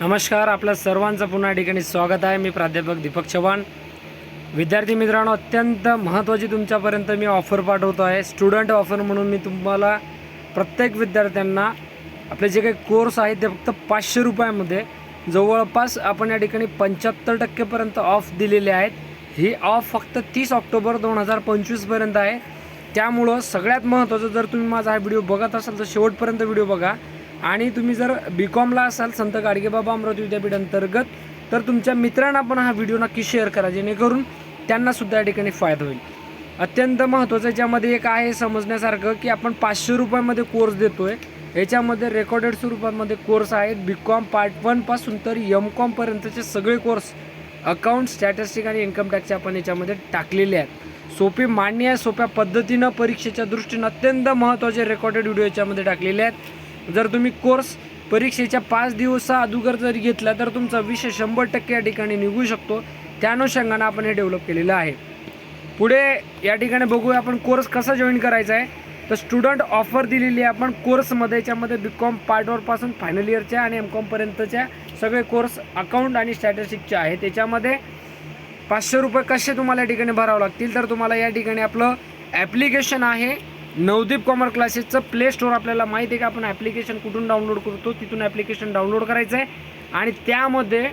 नमस्कार आपल्या सर्वांचं पुन्हा या ठिकाणी स्वागत आहे. मी प्राध्यापक दीपक चव्हाण. विद्यार्थी मित्रांनो अत्यंत महत्त्वाची तुमच्यापर्यंत मी ऑफर पाठवतो आहे. स्टुडंट ऑफर म्हणून मी तुम्हाला प्रत्येक विद्यार्थ्यांना आपले जे काही कोर्स आहेत ते फक्त पाचशे रुपयामध्ये जवळपास आपण या ठिकाणी पंच्याहत्तर टक्केपर्यंत ऑफ दिलेले आहेत. ही ऑफ फक्त तीस ऑक्टोबर दोन हजार पंचवीसपर्यंत आहे. त्यामुळं सगळ्यात महत्त्वाचं जर तुम्ही माझा हा व्हिडिओ बघत असाल तर शेवटपर्यंत व्हिडिओ बघा. आणि तुम्ही जर बी कॉमला असाल संत गाडगेबाबा अमरावती विद्यापीठ अंतर्गत तर तुमच्या मित्रांना पण हा व्हिडिओ नक्की शेअर करा जेणेकरून त्यांनासुद्धा या ठिकाणी फायदा होईल. अत्यंत महत्त्वाचं याच्यामध्ये एक आहे समजण्यासारखं की आपण पाचशे रुपयामध्ये कोर्स देतोय. याच्यामध्ये रेकॉर्डेड स्वरूपामध्ये कोर्स आहेत. बी कॉम पार्ट वनपासून तर एम कॉमपर्यंतचे सगळे कोर्स अकाउंट स्टॅटिस्टिक आणि इन्कम टॅक्सचे आपण याच्यामध्ये टाकलेले आहेत. सोपी मान्य आहे सोप्या पद्धतीनं परीक्षेच्या दृष्टीनं अत्यंत महत्त्वाचे रेकॉर्डेड व्हिडिओ याच्यामध्ये टाकलेले आहेत. जर तुम्ही कोर्स परीक्षेच्या पाच दिवसा अगोदर जरी घेतला तर तुमचा विषय शंभर टक्के या ठिकाणी निघू शकतो. त्या अनुषंगानं आपण हे डेव्हलप केलेलं आहे. पुढे या ठिकाणी बघूया आपण कोर्स कसा जॉईन करायचा आहे. तर स्टुडंट ऑफर दिलेली आहे आपण कोर्समध्ये याच्यामध्ये बी कॉम पार्ट वरपासून फायनल इयरच्या आणि एम कॉमपर्यंतच्या सगळे कोर्स अकाउंट आणि स्टॅटिस्टिकचे आहे त्याच्यामध्ये पाचशे रुपये कसे तुम्हाला या ठिकाणी भरावं लागतील तर तुम्हाला या ठिकाणी आपलं ॲप्लिकेशन आहे. नवदीप कॉमर क्लासेसचं प्ले स्टोअर आपल्याला माहिती आहे का आपण ॲप्लिकेशन कुठून डाउनलोड करतो तिथून ॲप्लिकेशन डाउनलोड करायचं आहे आणि त्यामध्ये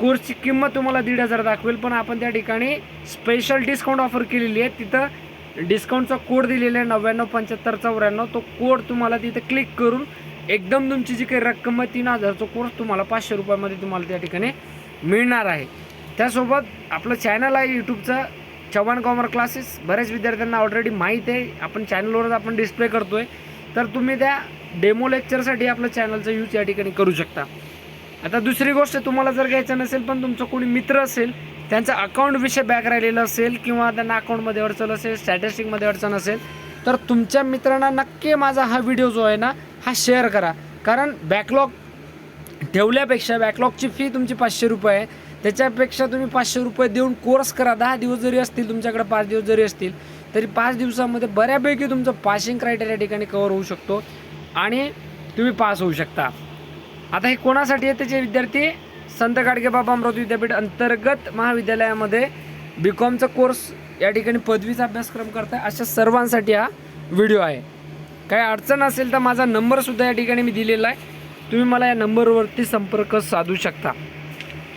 कोर्सची किंमत तुम्हाला दीड हजार दाखवेल पण आपण त्या ठिकाणी स्पेशल डिस्काउंट ऑफर केलेली आहे. तिथं डिस्काउंटचा कोड दिलेला आहे नव्याण्णव पंच्याहत्तर चौऱ्याण्णव. तो कोड तुम्हाला तिथे क्लिक करून एकदम तुमची जी काही रक्कम आहे तीन हजारचा कोर्स तुम्हाला पाचशे रुपयामध्ये तुम्हाला त्या ठिकाणी मिळणार आहे. त्यासोबत आपलं चॅनल आहे यूट्यूबचं चव्हाण कॉमर क्लासेस बऱ्याच विद्यार्थ्यांना ऑलरेडी माहीत आहे. आपण चॅनलवरच आपण डिस्प्ले करतो आहे तर तुम्ही त्या डेमो लेक्चरसाठी आपलं चॅनलचा यूज या ठिकाणी करू शकता. आता दुसरी गोष्ट तुम्हाला जर घ्यायचं नसेल पण तुमचं कोणी मित्र असेल त्यांचा अकाउंट विषय बॅक राहिलेलं असेल किंवा त्यांना अकाउंटमध्ये अडचण असेल स्टॅटिस्टिकमध्ये अडचण असेल तर तुमच्या मित्रांना नक्की माझा हा व्हिडिओ जो आहे ना हा शेअर करा. कारण बॅकलॉग ठेवल्यापेक्षा बॅकलॉगची फी तुमची पाचशे रुपये आहे. त्याच्यापेक्षा तुम्ही पाचशे रुपये देऊन कोर्स करा. दहा दिवस जरी असतील तुमच्याकडे पाच दिवस जरी असतील तरी पाच दिवसामध्ये बऱ्यापैकी तुमचं पासिंग क्रायटेरिया ठिकाणी कवर होऊ शकतो आणि तुम्ही पास होऊ शकता. आता हे कोणासाठी आहे त्याचे विद्यार्थी? संत गाडगेबाबा अमरावती विद्यापीठ अंतर्गत महाविद्यालयामध्ये बी कॉमचा कोर्स या ठिकाणी पदवीचा अभ्यासक्रम करताय. अशा सर्वांसाठी हा व्हिडिओ आहे. काही अडचण असेल तर माझा नंबरसुद्धा या ठिकाणी मी दिलेला आहे. तुम्ही मला या नंबरवरती संपर्क साधू शकता.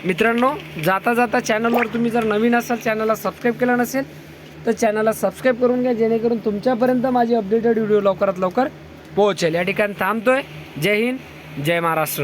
मित्रांनो जाता जाता चॅनलवर तुम्ही जर नवीन असाल चॅनलला सबस्क्राईब केलं नसेल तर चॅनलला सबस्क्राईब करून घ्या जेणेकरून तुमच्यापर्यंत माझी अपडेटेड व्हिडिओ लवकरात लवकर पोहोचेल. या ठिकाणी थांबतोय. जय हिंद जय महाराष्ट्र.